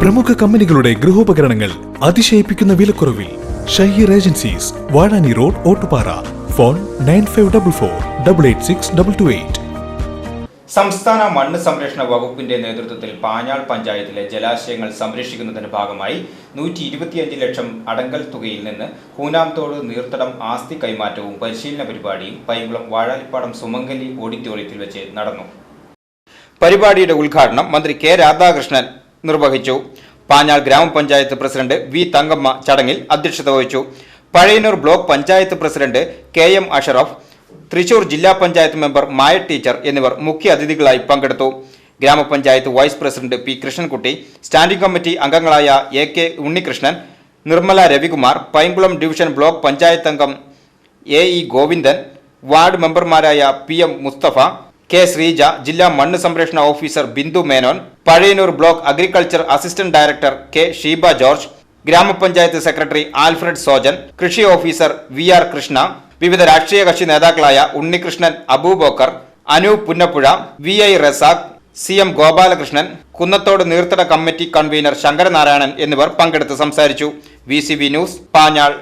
പ്രമുഖ കമ്പനികളുടെ ഗൃഹോപകരണങ്ങൾ അതിശയിപ്പിക്കുന്ന വിലക്കുറവിൽ Shaheer agencies Vazhani road Ottupara. Phone nine five double four double eight six double two eight. സംസ്ഥാന മണ്ണ് സംരക്ഷണ വകുപ്പിന്റെ നേതൃത്വത്തിൽ പാഞ്ഞാൾ പഞ്ചായത്തിലെ ജലാശയങ്ങൾ സംരക്ഷിക്കുന്നതിന്റെ ഭാഗമായി നൂറ്റി ഇരുപത്തിയഞ്ച് ലക്ഷം അടങ്കൽ തുകയിൽ നിന്ന് കൂനാംതോട് നീർത്തടം ആസ്തി കൈമാറ്റവും പരിശീലന പരിപാടിയും പൈങ്കുളം വാഴാലിപ്പാടം സുമംഗലി ഓഡിറ്റോറിയത്തിൽ വെച്ച് നടന്നു. പരിപാടിയുടെ ഉദ്ഘാടനം മന്ത്രി കെ രാധാകൃഷ്ണൻ നിർവഹിച്ചു. പാഞ്ഞാൾ ഗ്രാമപഞ്ചായത്ത് പ്രസിഡന്റ് വി തങ്കമ്മ ചടങ്ങിൽ അധ്യക്ഷത വഹിച്ചു. Pazhayannur block panchayat president K M Ashraf Thrissur ജില്ലാ പഞ്ചായത്ത് മെമ്പർ മായ ടീച്ചർ എന്നിവർ മുഖ്യ അതിഥികളായി പങ്കെടുത്തു. ഗ്രാമപഞ്ചായത്ത് vice president P Krishnankutty standing committee അംഗങ്ങളായ A K Unnikrishnan Nirmala Ravikumar Painkulam division block panchayat അംഗം എ ഇ ഗോവിന്ദൻ വാർഡ് മെമ്പർമാരായ P M Musthafa K Sreeja ജില്ലാ മണ്ണ് സംരക്ഷണ officer Bindu Menon Pazhayannur block agriculture assistant director K Sheeba George ഗ്രാമപഞ്ചായത്ത് secretary Alfred Sojan കൃഷി officer V R Krishna വിവിധ രാഷ്ട്രീയ കക്ഷി നേതാക്കളായ Unnikrishnan Aboobacker Anu Punnappuzha V I Razak C M Gopalakrishnan Kunnathode നീർത്തട committee convener Sankaranarayanan എന്നിവർ പങ്കെടുത്ത് സംസാരിച്ചു. V news Panjal.